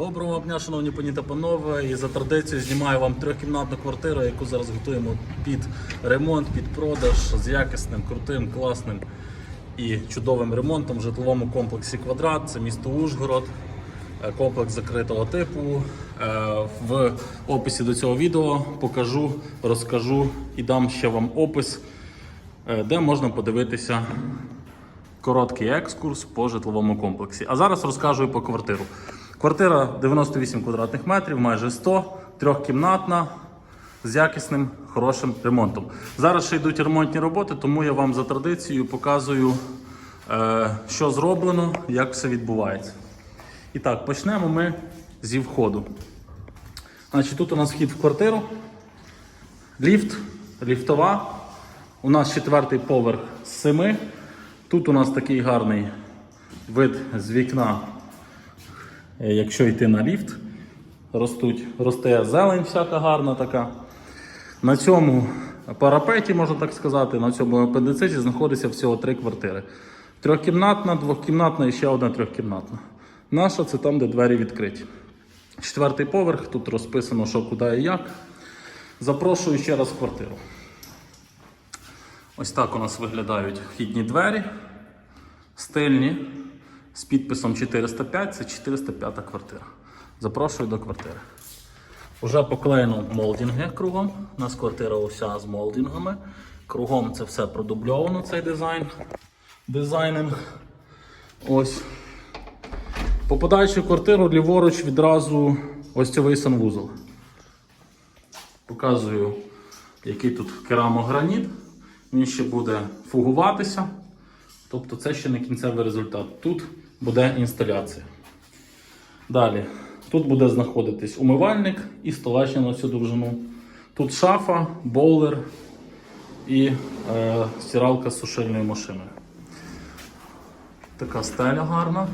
Доброго дня, шановні пані та панове. І за традицією знімаю вам трьохкімнатну квартиру, яку зараз готуємо під ремонт, під продаж з якісним, крутим, класним і чудовим ремонтом в житловому комплексі Квадрат. Це місто Ужгород, е, комплекс закритого типу. Е, В описі до цього відео покажу, розкажу і дам ще вам опис, е, де можна подивитися короткий екскурс по житловому комплексі. А зараз розкажу і по квартиру. Квартира 98 квадратних метрів, майже 100, трьохкімнатна, з якісним хорошим ремонтом. Зараз ще йдуть ремонтні роботи, тому я вам за традицією показую, е, що зроблено, як все відбувається. І так, почнемо ми зі входу. Значить, тут у нас вхід в квартиру, ліфт, ліфтова. У нас четвертий поверх з семи. Тут у нас такий гарний вид з вікна, якщо йти на ліфт. Ростуть, росте зелень всяка гарна така. На цьому парапеті, можна так сказати, на цьому апендициті знаходиться всього три квартири. Трьохкімнатна, двохкімнатна і ще одна трьохкімнатна. Наша це там, де двері відкриті. Четвертий поверх, тут розписано, що куди і як. Запрошую ще раз в квартиру. Ось так у нас виглядають вхідні двері. Стильні. З підписом 405, це 405 квартира. Запрошую до квартири. Уже поклеєно молдинги кругом. У нас квартира уся з молдингами. Кругом це все продубльовано, цей дизайн. Дизайнинг. Ось. Попадаючи в квартиру, ліворуч відразу ось цей санвузол. Показую, який тут керамограніт. Він ще буде фугуватися. Тобто це ще не кінцевий результат. Тут буде інсталяція. Далі. Тут буде знаходитись умивальник і столешня на цю довжину. Тут шафа, боулер і е, стиралка з сушильною машиною. Така стеля гарна,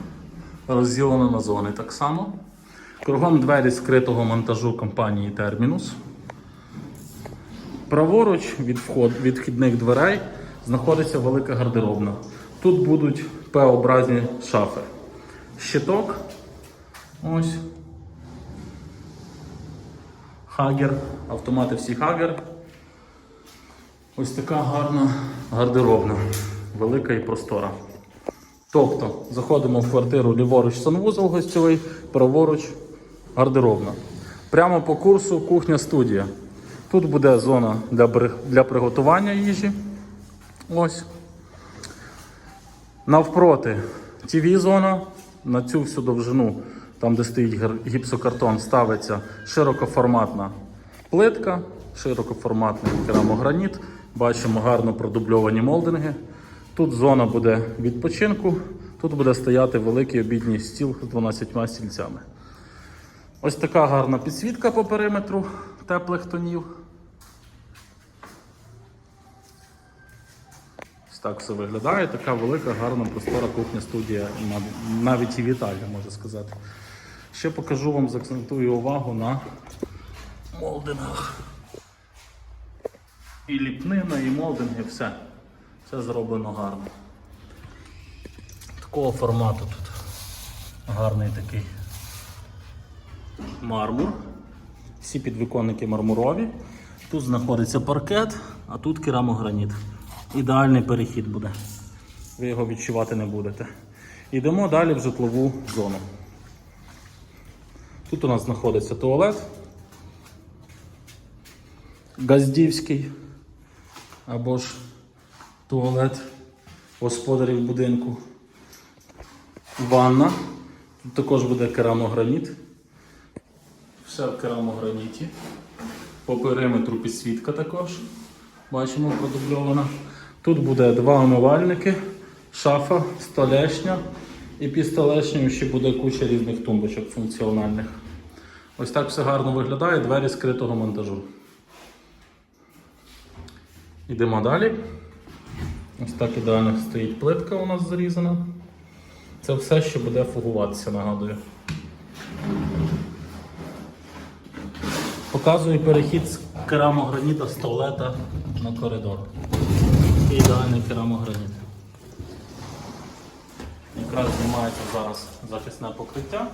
розділена на зони так само. Кругом двері скритого монтажу компанії Terminus. Праворуч від, вход, від дверей знаходиться велика гардеробна. Тут будуть П-образні шафи. Щиток. Ось. Хагер. Автомати всі Хагер. Ось така гарна гардеробна. Велика і простора. Тобто, заходимо в квартиру ліворуч санвузол гостьовий, праворуч гардеробна. Прямо по курсу кухня-студія. Тут буде зона для, для приготування їжі. Ось. Навпроти тв зона на цю всю довжину, там де стоїть гіпсокартон, ставиться широкоформатна плитка, широкоформатний керамограніт. Бачимо гарно продубльовані молдинги. Тут зона буде відпочинку, тут буде стояти великий обідній стіл з 12 стільцями. Ось така гарна підсвітка по периметру теплих тонів. Так все виглядає. Така велика, гарна, простора кухня-студія, навіть і вітальня, можна сказати. Ще покажу вам, заакцентую увагу на молдингах. І ліпнина, і молдинги, все. Все зроблено гарно. Такого формату тут гарний такий мармур. Всі підвіконники мармурові. Тут знаходиться паркет, а тут керамограніт. Ідеальний перехід буде. Ви його відчувати не будете. Йдемо далі в житлову зону. Тут у нас знаходиться туалет. Газдівський. Або ж туалет господарів будинку. Ванна. Тут також буде керамограніт. Все в керамограніті. По периметру підсвітка також. Бачимо продубльована. Тут буде два умивальники, шафа, столешня. І під столешнею ще буде куча різних тумбочок функціональних. Ось так все гарно виглядає, двері скритого монтажу. Йдемо далі. Ось так ідеально стоїть плитка у нас зарізана. Це все, що буде фугуватися, нагадую. Показую перехід з керамограніта з туалета на коридор. Такий ідеальний керамограніт. Якраз знімається зараз захисне покриття.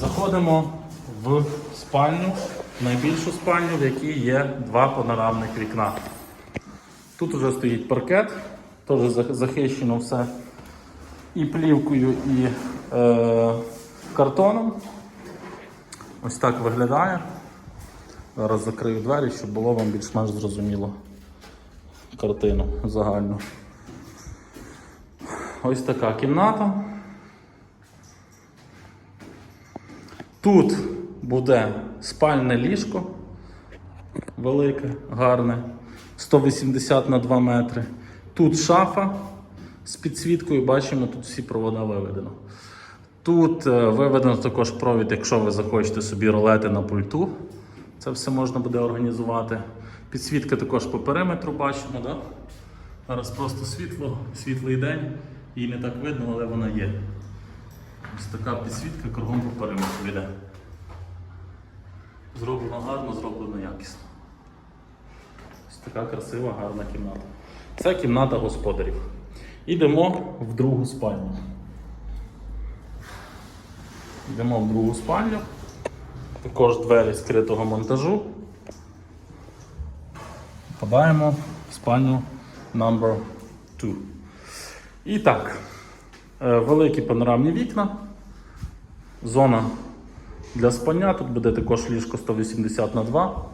Заходимо в спальню, найбільшу спальню, в якій є два панорамних вікна. Тут вже стоїть паркет, теж захищено все і плівкою, і е, картоном. Ось так виглядає. Зараз закрию двері, щоб було вам більш-менш зрозуміло картину загальну. Ось така кімната. Тут буде спальне ліжко велике, гарне, 180 на 2 метри. Тут шафа з підсвіткою, бачимо, тут всі провода виведено. Тут е, виведено також провід, якщо ви захочете собі ролети на пульту. Це все можна буде організувати. Підсвітка також по периметру бачимо. Да? Зараз просто світло, світлий день, її не так видно, але вона є. Ось така підсвітка кругом по периметру йде. Зроблено гарно, зроблено якісно. Ось така красива, гарна кімната. Це кімната господарів. Йдемо в другу спальню. Йдемо в другу спальню. Також двері скритого монтажу. Попадаємо в спальню number 2. І так, е, великі панорамні вікна. Зона для спання. Тут буде також ліжко 180 на 2.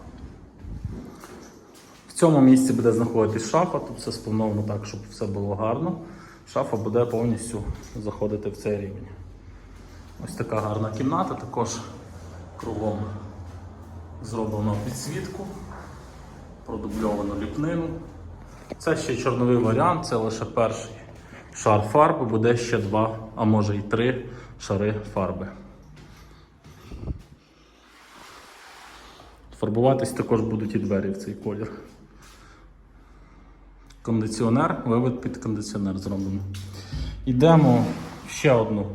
В цьому місці буде знаходитись шафа, тут все сплановано так, щоб все було гарно. Шафа буде повністю заходити в цей рівень. Ось така гарна кімната, також кругом зроблено підсвітку, продубльовано ліпнину. Це ще чорновий варіант, це лише перший шар фарби, буде ще два, а може і три шари фарби. Фарбуватись також будуть і двері в цей колір. Кондиціонер, вивод під кондиціонер зроблено. Йдемо в ще одну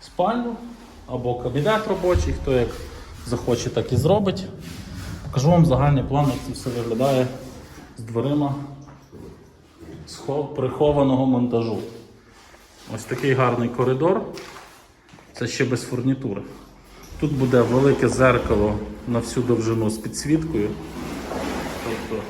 спальню або кабінет робочий, хто як захоче, так і зробить. Покажу вам загальний план, як це все виглядає з дверима прихованого монтажу. Ось такий гарний коридор. Це ще без фурнітури. Тут буде велике зеркало на всю довжину з підсвіткою. Тобто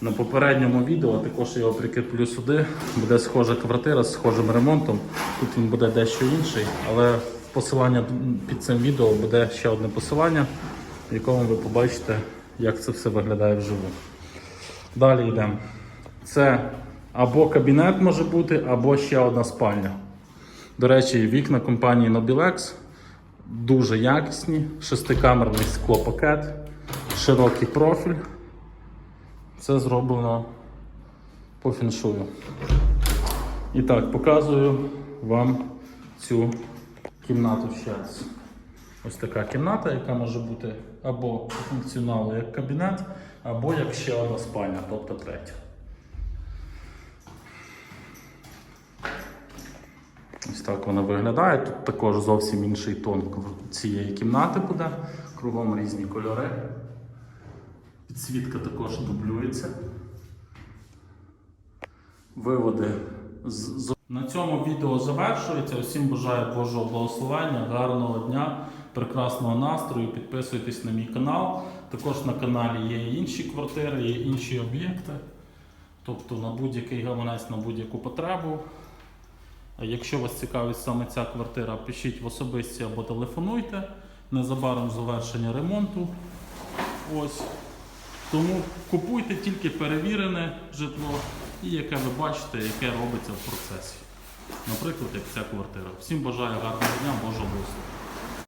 на попередньому відео, також я його прикріплю сюди, буде схожа квартира з схожим ремонтом. Тут він буде дещо інший, але посилання під цим відео буде ще одне посилання, в якому ви побачите, як це все виглядає вживу. Далі йдемо. Це або кабінет може бути, або ще одна спальня. До речі, вікна компанії Nobilex дуже якісні, шестикамерний склопакет, широкий профіль. Це зроблено по фіншую. І так, показую вам цю кімнату ще раз. Ось така кімната, яка може бути або по функціоналу як кабінет, або як ще одна спальня, тобто третя. Ось так вона виглядає. Тут також зовсім інший тон цієї кімнати буде. Кругом різні кольори. Підсвітка також дублюється. Виводи з. На цьому відео завершується. Усім бажаю Божого благословення, гарного дня, прекрасного настрою. Підписуйтесь на мій канал. Також на каналі є інші квартири, є інші об'єкти. Тобто на будь-який гаманець, на будь-яку потребу. Якщо вас цікавить саме ця квартира, пишіть в особисті або телефонуйте. Незабаром завершення ремонту. Ось. Тому купуйте тільки перевірене житло і яке ви бачите, яке робиться в процесі. Наприклад, як ця квартира. Всім бажаю гарного дня, Божого благословення.